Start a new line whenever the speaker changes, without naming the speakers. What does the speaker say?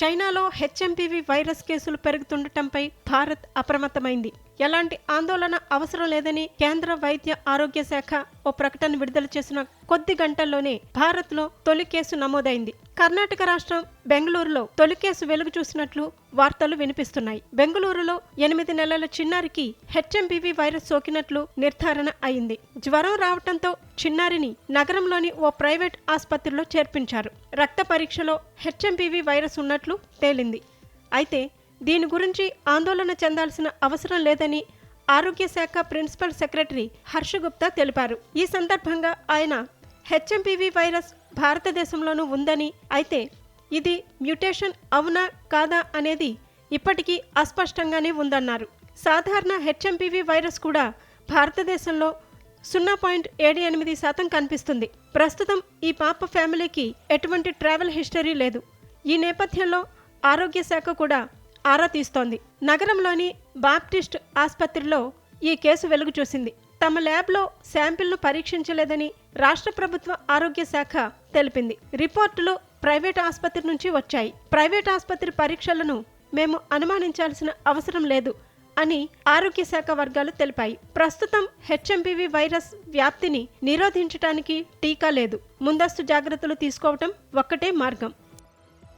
చైనాలో HMPV virus కేసులు పెరుగుతుండటంపై భారత్ అప్రమత్తమైంది. ఎలాంటి ఆందోళన అవసరం లేదని కేంద్ర వైద్య ఆరోగ్య శాఖ ఓ ప్రకటన విడుదల చేసిన కొద్ది గంటల్లోనే భారత్లో తొలి కేసు నమోదైంది. కర్ణాటక రాష్ట్రం బెంగళూరులో తొలి కేసు వెలుగు చూసినట్లు వార్తలు వినిపిస్తున్నాయి. బెంగళూరులో ఎనిమిది నెలల చిన్నారికి హెచ్ఎంబీవీ వైరస్ సోకినట్లు నిర్ధారణ అయింది. జ్వరం రావటంతో చిన్నారిని నగరంలోని ఓ ప్రైవేట్ ఆసుపత్రిలో చేర్పించారు. రక్త పరీక్షలో హెచ్ఎంబీవీ వైరస్ ఉన్నట్లు తేలింది. అయితే దీని గురించి ఆందోళన చెందాల్సిన అవసరం లేదని ఆరోగ్య శాఖ ప్రిన్సిపల్ సెక్రటరీ హర్షగుప్తా తెలిపారు. ఈ సందర్భంగా ఆయన హెచ్ఎంపీవీ వైరస్ భారతదేశంలోనూ ఉందని అయితే ఇది మ్యుటేషన్ అవునా కాదా అనేది ఇప్పటికీ అస్పష్టంగానే ఉందన్నారు. సాధారణ హెచ్ఎంపీవీ వైరస్ కూడా భారతదేశంలో సున్నా పాయింట్ ఏడు ఎనిమిది శాతం కనిపిస్తుంది. ప్రస్తుతం ఈ పాప ఫ్యామిలీకి ఎటువంటి ట్రావెల్ హిస్టరీ లేదు. ఈ నేపథ్యంలో ఆరోగ్య శాఖ కూడా ఆరా తీస్తోంది. నగరంలోని బాప్టిస్ట్ ఆసుపత్రిలో ఈ కేసు వెలుగు చూసింది. తమ ల్యాబ్లో శాంపిల్ను పరీక్షించలేదని రాష్ట్ర ప్రభుత్వ ఆరోగ్య శాఖ తెలిపింది. రిపోర్టులు ప్రైవేట్ ఆసుపత్రి నుంచి వచ్చాయి. ప్రైవేట్ ఆసుపత్రి పరీక్షలను మేము అనుమానించాల్సిన అవసరం లేదు అని ఆరోగ్య శాఖ వర్గాలు తెలిపాయి. ప్రస్తుతం హెచ్ఎంపీవీ వైరస్ వ్యాప్తిని నిరోధించడానికి టీకా లేదు. ముందస్తు జాగ్రత్తలు తీసుకోవటం ఒక్కటే మార్గం.